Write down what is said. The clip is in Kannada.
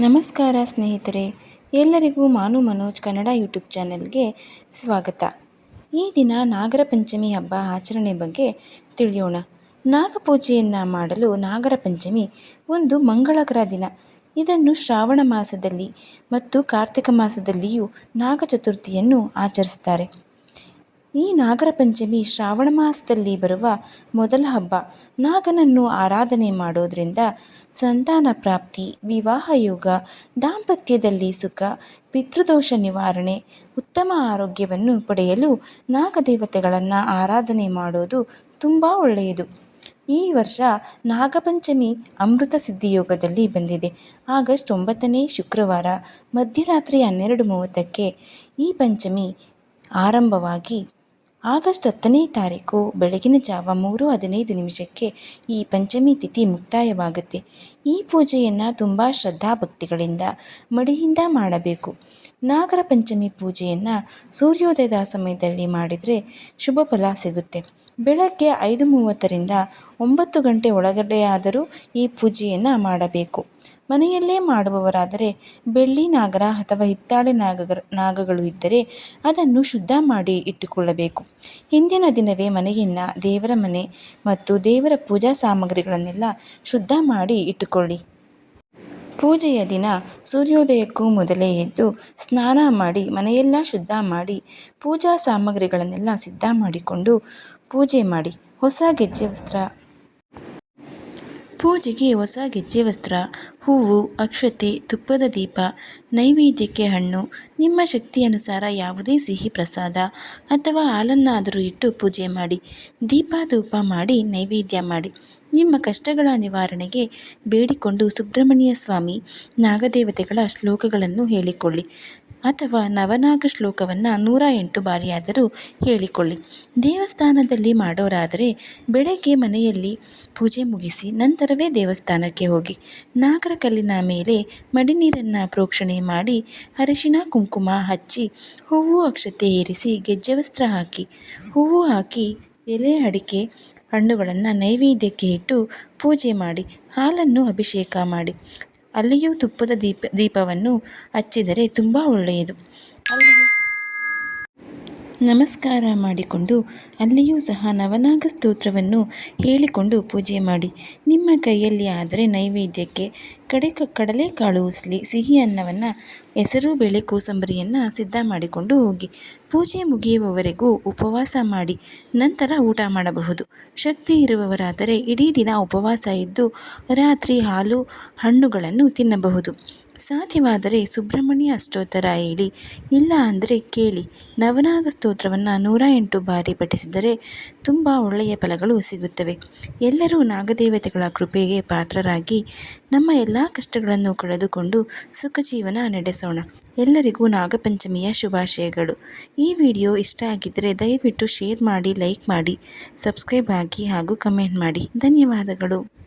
ನಮಸ್ಕಾರ ಸ್ನೇಹಿತರೆ, ಎಲ್ಲರಿಗೂ ಮಾನು ಮನೋಜ್ ಕನ್ನಡ ಯೂಟ್ಯೂಬ್ ಚಾನೆಲ್ಗೆ ಸ್ವಾಗತ. ಈ ದಿನ ನಾಗರ ಪಂಚಮಿ ಹಬ್ಬ ಆಚರಣೆ ಬಗ್ಗೆ ತಿಳಿಯೋಣ. ನಾಗಪೂಜೆಯನ್ನು ಮಾಡಲು ನಾಗರ ಪಂಚಮಿ ಒಂದು ಮಂಗಳಕರ ದಿನ. ಇದನ್ನು ಶ್ರಾವಣ ಮಾಸದಲ್ಲಿ ಮತ್ತು ಕಾರ್ತಿಕ ಮಾಸದಲ್ಲಿಯೂ ನಾಗ ಚತುರ್ಥಿಯನ್ನು ಆಚರಿಸ್ತಾರೆ. ಈ ನಾಗರ ಪಂಚಮಿ ಶ್ರಾವಣ ಮಾಸದಲ್ಲಿ ಬರುವ ಮೊದಲ ಹಬ್ಬ. ನಾಗನನ್ನು ಆರಾಧನೆ ಮಾಡೋದ್ರಿಂದ ಸಂತಾನ ಪ್ರಾಪ್ತಿ, ವಿವಾಹ ಯೋಗ, ದಾಂಪತ್ಯದಲ್ಲಿ ಸುಖ, ಪಿತೃದೋಷ ನಿವಾರಣೆ, ಉತ್ತಮ ಆರೋಗ್ಯವನ್ನು ಪಡೆಯಲು ನಾಗದೇವತೆಗಳನ್ನು ಆರಾಧನೆ ಮಾಡೋದು ತುಂಬ ಒಳ್ಳೆಯದು. ಈ ವರ್ಷ ನಾಗಪಂಚಮಿ ಅಮೃತ ಸಿದ್ಧಿಯೋಗದಲ್ಲಿ ಬಂದಿದೆ. ಆಗಸ್ಟ್ ಒಂಬತ್ತನೇ ಶುಕ್ರವಾರ ಮಧ್ಯರಾತ್ರಿ ಹನ್ನೆರಡು ಮೂವತ್ತಕ್ಕೆ ಈ ಪಂಚಮಿ ಆರಂಭವಾಗಿ ಆಗಸ್ಟ್ ಹತ್ತನೇ ತಾರೀಕು ಬೆಳಗಿನ ಜಾವ ಮೂರು ಹದಿನೈದು ನಿಮಿಷಕ್ಕೆ ಈ ಪಂಚಮಿ ತಿಥಿ ಮುಕ್ತಾಯವಾಗುತ್ತೆ. ಈ ಪೂಜೆಯನ್ನು ತುಂಬ ಶ್ರದ್ಧಾಭಕ್ತಿಗಳಿಂದ ಮಡಿಯಿಂದ ಮಾಡಬೇಕು. ನಾಗರ ಪಂಚಮಿ ಪೂಜೆಯನ್ನು ಸೂರ್ಯೋದಯದ ಸಮಯದಲ್ಲಿ ಮಾಡಿದರೆ ಶುಭ ಫಲ ಸಿಗುತ್ತೆ. ಬೆಳಗ್ಗೆ ಐದು ಮೂವತ್ತರಿಂದ ಒಂಬತ್ತು ಗಂಟೆ ಒಳಗಡೆಯಾದರೂ ಈ ಪೂಜೆಯನ್ನು ಮಾಡಬೇಕು. ಮನೆಯಲ್ಲೇ ಮಾಡುವವರಾದರೆ ಬೆಳ್ಳಿ ನಾಗರ ಅಥವಾ ಹಿತ್ತಾಳೆ ನಾಗರ ನಾಗಗಳು ಇದ್ದರೆ ಅದನ್ನು ಶುದ್ಧ ಮಾಡಿ ಇಟ್ಟುಕೊಳ್ಳಬೇಕು. ಹಿಂದಿನ ದಿನವೇ ಮನೆಯನ್ನು ದೇವರ ಮನೆ ಮತ್ತು ದೇವರ ಪೂಜಾ ಸಾಮಗ್ರಿಗಳನ್ನೆಲ್ಲ ಶುದ್ಧ ಮಾಡಿ ಇಟ್ಟುಕೊಳ್ಳಿ. ಪೂಜೆಯ ದಿನ ಸೂರ್ಯೋದಯಕ್ಕೂ ಮೊದಲೇ ಎದ್ದು ಸ್ನಾನ ಮಾಡಿ ಮನೆಯೆಲ್ಲ ಶುದ್ಧ ಮಾಡಿ ಪೂಜಾ ಸಾಮಗ್ರಿಗಳನ್ನೆಲ್ಲ ಸಿದ್ಧ ಮಾಡಿಕೊಂಡು ಪೂಜೆ ಮಾಡಿ. ಹೊಸ ಗೆಜ್ಜೆ ವಸ್ತ್ರ ಪೂಜೆಗೆ ಹೊಸ ಗೆಜ್ಜೆ ವಸ್ತ್ರ, ಹೂವು, ಅಕ್ಷತೆ, ತುಪ್ಪದ ದೀಪ, ನೈವೇದ್ಯಕ್ಕೆ ಹಣ್ಣು, ನಿಮ್ಮ ಶಕ್ತಿಯನುಸಾರ ಯಾವುದೇ ಸಿಹಿ ಪ್ರಸಾದ ಅಥವಾ ಹಾಲನ್ನಾದರೂ ಇಟ್ಟು ಪೂಜೆ ಮಾಡಿ ದೀಪ ಧೂಪ ಮಾಡಿ, ನೈವೇದ್ಯ ಮಾಡಿ. ನಿಮ್ಮ ಕಷ್ಟಗಳ ನಿವಾರಣೆಗೆ ಬೇಡಿಕೊಂಡು ಸುಬ್ರಹ್ಮಣ್ಯ ಸ್ವಾಮಿ ನಾಗದೇವತೆಗಳ ಶ್ಲೋಕಗಳನ್ನು ಹೇಳಿಕೊಳ್ಳಿ. ಅಥವಾ ನವನಾಗ ಶ್ಲೋಕವನ್ನು ನೂರ ಎಂಟು ಬಾರಿಯಾದರೂ ಹೇಳಿಕೊಳ್ಳಿ. ದೇವಸ್ಥಾನದಲ್ಲಿ ಮಾಡೋರಾದರೆ ಬೆಳಗ್ಗೆ ಮನೆಯಲ್ಲಿ ಪೂಜೆ ಮುಗಿಸಿ ನಂತರವೇ ದೇವಸ್ಥಾನಕ್ಕೆ ಹೋಗಿ. ನಾಗರ ಕಲ್ಲಿನ ಮೇಲೆ ಮಡಿ ನೀರನ್ನು ಪ್ರೋಕ್ಷಣೆ ಮಾಡಿ ಅರಿಶಿನ ಕುಂಕುಮ ಹಚ್ಚಿ ಹೂವು ಅಕ್ಷತೆ ಏರಿಸಿ ಗೆಜ್ಜೆ ವಸ್ತ್ರ ಹಾಕಿ. ಹೂವು ಹಾಕಿ ಎಲೆ ಅಡಿಕೆ ಹಣ್ಣುಗಳನ್ನು ನೈವೇದ್ಯಕ್ಕೆ ಇಟ್ಟು ಪೂಜೆ ಮಾಡಿ ಹಾಲನ್ನು ಅಭಿಷೇಕ ಮಾಡಿ. ಅಲ್ಲಿಯೂ ತುಪ್ಪದ ದೀಪ ದೀಪವನ್ನು ಹಚ್ಚಿದರೆ ತುಂಬ ಒಳ್ಳೆಯದು. ನಮಸ್ಕಾರ ಮಾಡಿಕೊಂಡು ಅಲ್ಲಿಯೂ ಸಹ ನವನಾಗ ಸ್ತೋತ್ರವನ್ನು ಹೇಳಿಕೊಂಡು ಪೂಜೆ ಮಾಡಿ. ನಿಮ್ಮ ಕೈಯಲ್ಲಿ ಆದರೆ ನೈವೇದ್ಯಕ್ಕೆ ಕಡೆ ಕಡಲೆಕಾಳು ಉಸ್ಲಿ, ಸಿಹಿ ಅನ್ನವನ್ನು, ಹೆಸರು, ಬೇಳೆ, ಕೋಸಂಬರಿಯನ್ನು ಸಿದ್ಧ ಮಾಡಿಕೊಂಡು ಹೋಗಿ. ಪೂಜೆ ಮುಗಿಯುವವರೆಗೂ ಉಪವಾಸ ಮಾಡಿ, ನಂತರ ಊಟ ಮಾಡಬಹುದು. ಶಕ್ತಿ ಇರುವವರಾದರೆ ಇಡೀ ದಿನ ಉಪವಾಸ ಇದ್ದು, ರಾತ್ರಿ ಹಾಲು ಹಣ್ಣುಗಳನ್ನು ತಿನ್ನಬಹುದು. ಸಾಧ್ಯವಾದರೆ ಸುಬ್ರಹ್ಮಣ್ಯ ಅಷ್ಟೋತ್ತರ ಹೇಳಿ. ಇಲ್ಲ ಅಂದರೆ ಕೇಳಿ. ನವನಾಗ ಸ್ತೋತ್ರವನ್ನು ನೂರ ಎಂಟು ಬಾರಿ ಪಠಿಸಿದರೆ ತುಂಬ ಒಳ್ಳೆಯ ಫಲಗಳು ಸಿಗುತ್ತವೆ. ಎಲ್ಲರೂ ನಾಗದೇವತೆಗಳ ಕೃಪೆಗೆ ಪಾತ್ರರಾಗಿ ನಮ್ಮ ಎಲ್ಲ ಕಷ್ಟಗಳನ್ನು ಕಳೆದುಕೊಂಡು ಸುಖ ಜೀವನ ನಡೆಸೋಣ. ಎಲ್ಲರಿಗೂ ನಾಗಪಂಚಮಿಯ ಶುಭಾಶಯಗಳು. ಈ ವಿಡಿಯೋ ಇಷ್ಟ ಆಗಿದ್ದರೆ ದಯವಿಟ್ಟು ಶೇರ್ ಮಾಡಿ, ಲೈಕ್ ಮಾಡಿ, ಸಬ್ಸ್ಕ್ರೈಬ್ ಆಗಿ ಹಾಗೂ ಕಮೆಂಟ್ ಮಾಡಿ. ಧನ್ಯವಾದಗಳು.